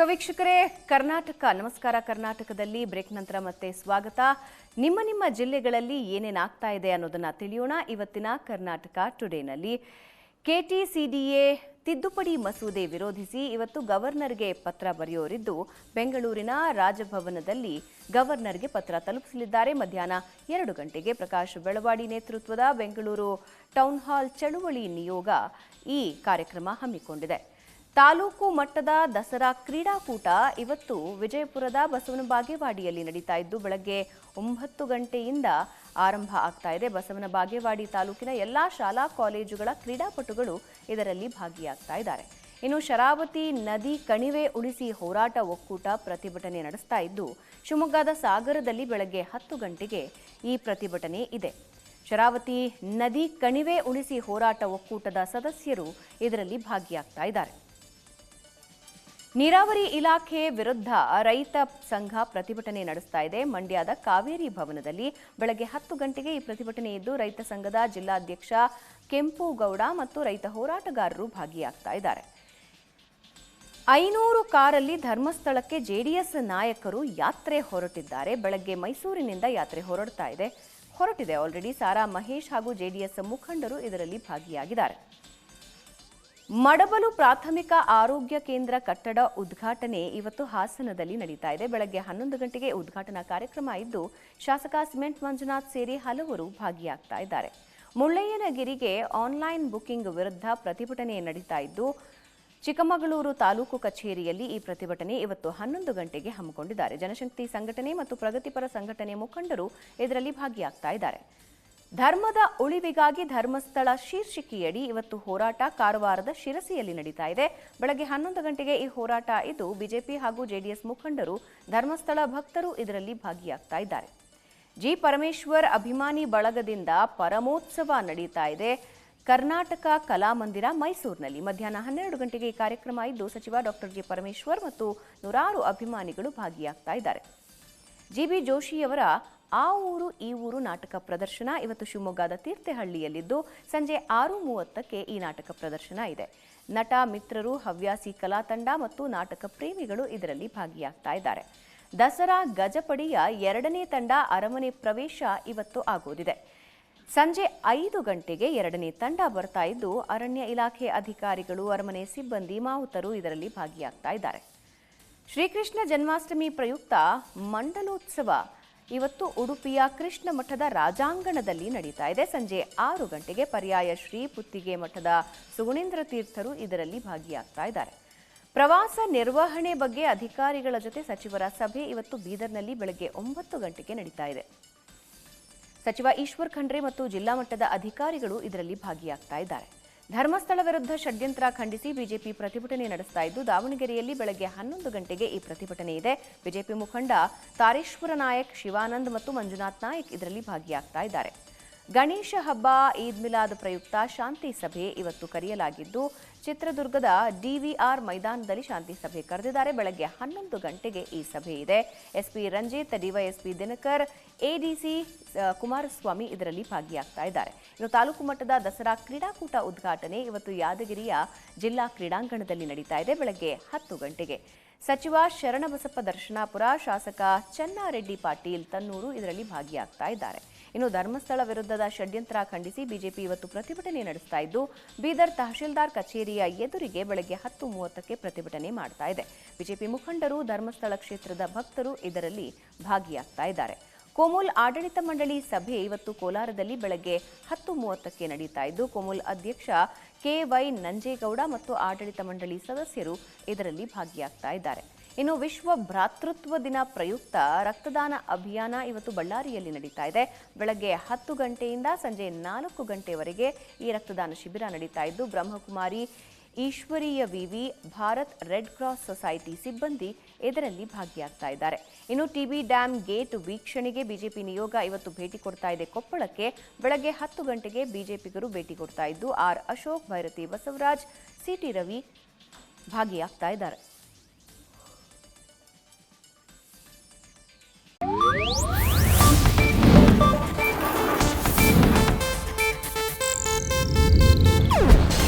So Karnataka, ನಮಸ್ಕಾರ ಕರ್ನಾಟಕದಲ್ಲಿ break ನಂತರ ಮತ್ತೆ ಸ್ವಾಗತ. ನಿಮ್ಮ ನಿಮ್ಮ ಜಿಲ್ಲೆಗಳಲ್ಲಿ ಏನೇನಾಗ್ತಾ ಇದೆ ಅನ್ನೋದನ್ನ ತಿಳಿಯೋಣ ಇವತ್ತಿನ ಕರ್ನಾಟಕ ಟುಡೇನಲ್ಲಿ. ಕೆಟಿಸಿಡಿಎ ತಿದ್ದುಪಡಿ ಮಸೂದೆ ವಿರೋಧಿಸಿ ಇವತ್ತು ಗವರ್ನರ್ಗೆ ಪತ್ರ ಬರೆಯೋರಿದ್ದು, ಬೆಂಗಳೂರಿನ ರಾಜಭವನದಲ್ಲಿ ಗವರ್ನರ್ಗೆ ಪತ್ರ ತಲುಪಿಸಲಿದ್ದಾರೆ. ಮಧ್ಯಾಹ್ನ ಎರಡು ಗಂಟೆಗೆ ಪ್ರಕಾಶ್ ಬೆಳವಾಡಿ ನೇತೃತ್ವದ ಬೆಂಗಳೂರು ಟೌನ್ ಹಾಲ್ ಚಳುವಳಿ ನಿಯೋಗ ಈ ಕಾರ್ಯಕ್ರಮ ಹಮ್ಮಿಕೊಂಡಿದೆ. ತಾಲೂಕು ಮಟ್ಟದ ದಸರಾ ಕ್ರೀಡಾಕೂಟ ಇವತ್ತು ವಿಜಯಪುರದ ಬಸವನ ಬಾಗೇವಾಡಿಯಲ್ಲಿ ನಡೀತಾ ಇದ್ದು, ಬೆಳಗ್ಗೆ ಒಂಬತ್ತು ಗಂಟೆಯಿಂದ ಆರಂಭ ಆಗ್ತಾ ಇದೆ. ಬಸವನ ಬಾಗೇವಾಡಿ ತಾಲೂಕಿನ ಎಲ್ಲಾ ಶಾಲಾ ಕಾಲೇಜುಗಳ ಕ್ರೀಡಾಪಟುಗಳು ಇದರಲ್ಲಿ ಭಾಗಿಯಾಗ್ತಾ ಇದ್ದಾರೆ. ಇನ್ನು ಶರಾವತಿ ನದಿ ಕಣಿವೆ ಉಳಿಸಿ ಹೋರಾಟ ಒಕ್ಕೂಟ ಪ್ರತಿಭಟನೆ ನಡೆಸ್ತಾ ಇದ್ದು, ಶಿವಮೊಗ್ಗದ ಸಾಗರದಲ್ಲಿ ಬೆಳಗ್ಗೆ ಹತ್ತು ಗಂಟೆಗೆ ಈ ಪ್ರತಿಭಟನೆ ಇದೆ. ಶರಾವತಿ ನದಿ ಕಣಿವೆ ಉಳಿಸಿ ಹೋರಾಟ ಒಕ್ಕೂಟದ ಸದಸ್ಯರು ಇದರಲ್ಲಿ ಭಾಗಿಯಾಗ್ತಾ ಇದ್ದಾರೆ. ನೀರಾವರಿ ಇಲಾಖೆ ವಿರುದ್ಧ ರೈತ ಸಂಘ ಪ್ರತಿಭಟನೆ ನಡೆಸ್ತಾ ಇದೆ. ಮಂಡ್ಯದ ಕಾವೇರಿ ಭವನದಲ್ಲಿ ಬೆಳಗ್ಗೆ ಹತ್ತು ಗಂಟೆಗೆ ಈ ಪ್ರತಿಭಟನೆ ಇದ್ದು, ರೈತ ಸಂಘದ ಜಿಲ್ಲಾಧ್ಯಕ್ಷ ಕೆಂಪುಗೌಡ ಮತ್ತು ರೈತ ಹೋರಾಟಗಾರರು ಭಾಗಿಯಾಗ್ತಾ ಇದ್ದಾರೆ. ಐನೂರು ಕಾರಲ್ಲಿ ಧರ್ಮಸ್ಥಳಕ್ಕೆ ಜೆಡಿಎಸ್ ನಾಯಕರು ಯಾತ್ರೆ ಹೊರಟಿದ್ದಾರೆ. ಬೆಳಗ್ಗೆ ಮೈಸೂರಿನಿಂದ ಯಾತ್ರೆ ಹೊರಡ್ತಾ ಇದೆ. ಹೊರಟಿದೆ. ಆಲ್ರೆಡಿ ಸಾರಾ ಮಹೇಶ್ ಹಾಗೂ ಜೆಡಿಎಸ್ ಮುಖಂಡರು ಇದರಲ್ಲಿ ಭಾಗಿಯಾಗಿದ್ದಾರೆ. ಮಡಬಲು ಪ್ರಾಥಮಿಕ ಆರೋಗ್ಯ ಕೇಂದ್ರ ಕಟ್ಟಡ ಉದ್ಘಾಟನೆ ಇವತ್ತು ಹಾಸನದಲ್ಲಿ ನಡೀತಾ ಇದೆ. ಬೆಳಗ್ಗೆ ಹನ್ನೊಂದು ಗಂಟೆಗೆ ಉದ್ಘಾಟನಾ ಕಾರ್ಯಕ್ರಮ ಇದ್ದು, ಶಾಸಕ ಸಿಮೆಂಟ್ ಮಂಜುನಾಥ್ ಸೇರಿ ಹಲವರು ಭಾಗಿಯಾಗ್ತಾ ಇದ್ದಾರೆ. ಮುಳ್ಳಯ್ಯನಗಿರಿಗೆ ಆನ್ಲೈನ್ ಬುಕಿಂಗ್ ವಿರುದ್ಧ ಪ್ರತಿಭಟನೆ ನಡೀತಾ ಇದ್ದು, ಚಿಕ್ಕಮಗಳೂರು ತಾಲೂಕು ಕಚೇರಿಯಲ್ಲಿ ಈ ಪ್ರತಿಭಟನೆ ಇವತ್ತು ಹನ್ನೊಂದು ಗಂಟೆಗೆ ಹಮ್ಮಿಕೊಂಡಿದ್ದಾರೆ. ಜನಶಕ್ತಿ ಸಂಘಟನೆ ಮತ್ತು ಪ್ರಗತಿಪರ ಸಂಘಟನೆ ಮುಖಂಡರು ಇದರಲ್ಲಿ ಭಾಗಿಯಾಗ್ತಾ ಇದ್ದಾರೆ. ಧರ್ಮದ ಉಳಿವಿಗಾಗಿ ಧರ್ಮಸ್ಥಳ ಶೀರ್ಷಿಕೆಯಡಿ ಇವತ್ತು ಹೋರಾಟ ಕಾರವಾರದ ಶಿರಸಿಯಲ್ಲಿ ನಡೀತಾ ಇದೆ. ಬೆಳಗ್ಗೆ ಹನ್ನೊಂದು ಗಂಟೆಗೆ ಈ ಹೋರಾಟ ಇದ್ದು, ಬಿಜೆಪಿ ಹಾಗೂ ಜೆಡಿಎಸ್ ಮುಖಂಡರು ಧರ್ಮಸ್ಥಳ ಭಕ್ತರು ಇದರಲ್ಲಿ ಭಾಗಿಯಾಗ್ತಾ ಇದ್ದಾರೆ. ಜಿ. ಪರಮೇಶ್ವರ್ ಅಭಿಮಾನಿ ಬಳಗದಿಂದ ಪರಮೋತ್ಸವ ನಡೀತಾ ಇದೆ. ಕರ್ನಾಟಕ ಕಲಾಮಂದಿರ ಮೈಸೂರಿನಲ್ಲಿ ಮಧ್ಯಾಹ್ನ ಹನ್ನೆರಡು ಗಂಟೆಗೆ ಈ ಕಾರ್ಯಕ್ರಮ ಇದ್ದು, ಸಚಿವ ಡಾಕ್ಟರ್ ಜಿ. ಪರಮೇಶ್ವರ್ ಮತ್ತು ನೂರಾರು ಅಭಿಮಾನಿಗಳು ಭಾಗಿಯಾಗ್ತಾ ಇದ್ದಾರೆ. ಜಿ. ಬಿ. ಜೋಶಿಯವರ ಆ ಊರು, ಈ ಊರು ನಾಟಕ ಪ್ರದರ್ಶನ ಇವತ್ತು ಶಿವಮೊಗ್ಗದ ತೀರ್ಥಹಳ್ಳಿಯಲ್ಲಿದ್ದು ಸಂಜೆ ಆರು ಮೂವತ್ತಕ್ಕೆ ಈ ನಾಟಕ ಪ್ರದರ್ಶನ ಇದೆ. ನಟ, ಮಿತ್ರರು, ಹವ್ಯಾಸಿ ಕಲಾ ತಂಡ ಮತ್ತು ನಾಟಕ ಪ್ರೇಮಿಗಳು ಇದರಲ್ಲಿ ಭಾಗಿಯಾಗ್ತಾ ಇದ್ದಾರೆ. ದಸರಾ ಗಜಪಡಿಯ ಎರಡನೇ ತಂಡ ಅರಮನೆ ಪ್ರವೇಶ ಇವತ್ತು ಆಗೋದಿದೆ ಸಂಜೆ ಐದು ಗಂಟೆಗೆ ಎರಡನೇ ತಂಡ ಬರ್ತಾ ಇದ್ದು ಅರಣ್ಯ ಇಲಾಖೆ ಅಧಿಕಾರಿಗಳು, ಅರಮನೆ ಸಿಬ್ಬಂದಿ, ಮಾವುತರು ಇದರಲ್ಲಿ ಭಾಗಿಯಾಗ್ತಾ ಇದ್ದಾರೆ. ಶ್ರೀಕೃಷ್ಣ ಜನ್ಮಾಷ್ಟಮಿ ಪ್ರಯುಕ್ತ ಮಂಡಲೋತ್ಸವ ಇವತ್ತು ಉಡುಪಿಯ ಕೃಷ್ಣ ಮಠದ ರಾಜಾಂಗಣದಲ್ಲಿ ನಡೀತಾ ಇದೆ. ಸಂಜೆ ಆರು ಗಂಟೆಗೆ ಪರ್ಯಾಯ ಶ್ರೀ ಪುತ್ತಿಗೆ ಮಠದ ಸುಗುಣೇಂದ್ರ ತೀರ್ಥರು ಇದರಲ್ಲಿ ಭಾಗಿಯಾಗ್ತಾ ಇದ್ದಾರೆ. ಪ್ರವಾಸ ನಿರ್ವಹಣೆ ಬಗ್ಗೆ ಅಧಿಕಾರಿಗಳ ಜೊತೆ ಸಚಿವರ ಸಭೆ ಇವತ್ತು ಬೀದರ್ನಲ್ಲಿ ಬೆಳಗ್ಗೆ ಒಂಬತ್ತು ಗಂಟೆಗೆ ನಡೀತಾ ಇದೆ. ಸಚಿವ ಈಶ್ವರ್ ಖಂಡ್ರೆ ಮತ್ತು ಜಿಲ್ಲಾ ಮಟ್ಟದ ಅಧಿಕಾರಿಗಳು ಇದರಲ್ಲಿ ಭಾಗಿಯಾಗ್ತಾ ಇದ್ದಾರೆ. ಧರ್ಮಸ್ಥಳ ವಿರುದ್ಧ ಷಡ್ಯಂತ್ರ ಖಂಡಿಸಿ ಬಿಜೆಪಿ ಪ್ರತಿಭಟನೆ ನಡೆಸ್ತಾ ಇದ್ದು, ದಾವಣಗೆರೆಯಲ್ಲಿ ಬೆಳಗ್ಗೆ ಹನ್ನೊಂದು ಗಂಟೆಗೆ ಈ ಪ್ರತಿಭಟನೆ ಇದೆ. ಬಿಜೆಪಿ ಮುಖಂಡ ತಾರೇಶ್ವರ ನಾಯಕ್, ಶಿವಾನಂದ್ ಮತ್ತು ಮಂಜುನಾಥ್ ನಾಯಕ್ ಇದರಲ್ಲಿ ಭಾಗಿಯಾಗ್ತಾ ಇದ್ದಾರೆ. ಗಣೇಶ ಹಬ್ಬ, ಈದ್ ಮಿಲಾದ್ ಪ್ರಯುಕ್ತ ಶಾಂತಿ ಸಭೆ ಇವತ್ತು ಕರೆಯಲಾಗಿದ್ದು, ಚಿತ್ರದುರ್ಗದ ಡಿವಿಆರ್ ಮೈದಾನದಲ್ಲಿ ಶಾಂತಿ ಸಭೆ ಕರೆದಿದ್ದಾರೆ. ಬೆಳಗ್ಗೆ ಹನ್ನೊಂದು ಗಂಟೆಗೆ ಈ ಸಭೆ ಇದೆ. SP Ranjith DYSP Dinakar ADC Kumaraswamy ಇದರಲ್ಲಿ ಭಾಗಿಯಾಗ್ತಾ ಇದ್ದಾರೆ. ಇನ್ನು ತಾಲೂಕು ಮಟ್ಟದ ದಸರಾ ಕ್ರೀಡಾಕೂಟ ಉದ್ಘಾಟನೆ ಇವತ್ತು ಯಾದಗಿರಿಯ ಜಿಲ್ಲಾ ಕ್ರೀಡಾಂಗಣದಲ್ಲಿ ನಡೀತಾ ಇದೆ. ಬೆಳಗ್ಗೆ ಹತ್ತು ಗಂಟೆಗೆ ಸಚಿವ ಶರಣಬಸಪ್ಪ ದರ್ಶನಾಪುರ, ಶಾಸಕ ಚನ್ನಾರೆಡ್ಡಿ ಪಾಟೀಲ್ ತನ್ನೂರು ಇದರಲ್ಲಿ ಭಾಗಿಯಾಗ್ತಾ ಇದ್ದಾರೆ. ಇನ್ನು ಧರ್ಮಸ್ಥಳ ವಿರುದ್ಧದ ಷಡ್ಯಂತ್ರ ಖಂಡಿಸಿ ಬಿಜೆಪಿ ಇವತ್ತು ಪ್ರತಿಭಟನೆ ನಡೆಸ್ತಾ ಇದ್ದು, ಬೀದರ್ ತಹಶೀಲ್ದಾರ್ ಕಚೇರಿಯ ಎದುರಿಗೆ ಬೆಳಗ್ಗೆ ಹತ್ತು ಮೂವತ್ತಕ್ಕೆ ಪ್ರತಿಭಟನೆ ಮಾಡ್ತಾ ಇದೆ. ಬಿಜೆಪಿ ಮುಖಂಡರು, ಧರ್ಮಸ್ಥಳ ಕ್ಷೇತ್ರದ ಭಕ್ತರು ಇದರಲ್ಲಿ ಭಾಗಿಯಾಗ್ತಾ ಇದ್ದಾರೆ. ಕೋಮುಲ್ ಆಡಳಿತ ಮಂಡಳಿ ಸಭೆ ಇವತ್ತು ಕೋಲಾರದಲ್ಲಿ ಬೆಳಗ್ಗೆ ಹತ್ತು ಮೂವತ್ತಕ್ಕೆ ನಡೀತಾ ಇದ್ದು, ಕೋಮುಲ್ ಅಧ್ಯಕ್ಷ ಕೆವೈ ನಂಜೇಗೌಡ ಮತ್ತು ಆಡಳಿತ ಮಂಡಳಿ ಸದಸ್ಯರು ಇದರಲ್ಲಿ ಭಾಗಿಯಾಗ್ತಾ ಇದ್ದಾರೆ. ಇನ್ನು ವಿಶ್ವ ಭ್ರಾತೃತ್ವ ದಿನ ಪ್ರಯುಕ್ತ ರಕ್ತದಾನ ಅಭಿಯಾನ ಇವತ್ತು ಬಳ್ಳಾರಿಯಲ್ಲಿ ನಡೀತಾ ಇದೆ. ಬೆಳಗ್ಗೆ ಹತ್ತು ಗಂಟೆಯಿಂದ ಸಂಜೆ ನಾಲ್ಕು ಗಂಟೆವರೆಗೆ ಈ ರಕ್ತದಾನ ಶಿಬಿರ ನಡೀತಾ ಇದ್ದು, ಬ್ರಹ್ಮಕುಮಾರಿ ಈಶ್ವರೀಯ ವಿವಿ, ಭಾರತ್ ರೆಡ್ ಕ್ರಾಸ್ ಸೊಸೈಟಿ ಸಿಬ್ಬಂದಿ ಇದರಲ್ಲಿ ಭಾಗಿಯಾಗ್ತಾ ಇದ್ದಾರೆ. ಇನ್ನು ಟಿಬಿ ಡ್ಯಾಂ ಗೇಟ್ ವೀಕ್ಷಣೆಗೆ ಬಿಜೆಪಿ ನಿಯೋಗ ಇವತ್ತು ಭೇಟಿ ಕೊಡ್ತಾ ಇದೆ. ಕೊಪ್ಪಳಕ್ಕೆ ಬೆಳಗ್ಗೆ ಹತ್ತು ಗಂಟೆಗೆ ಬಿಜೆಪಿಗರು ಭೇಟಿ ಕೊಡ್ತಾ ಇದ್ದು, ಆರ್ ಅಶೋಕ್, ಭೈರತಿ ಬಸವರಾಜ್ ಸಿಟಿ ರವಿ ಭಾಗಿಯಾಗ್ತಾ ಇದ್ದಾರೆ.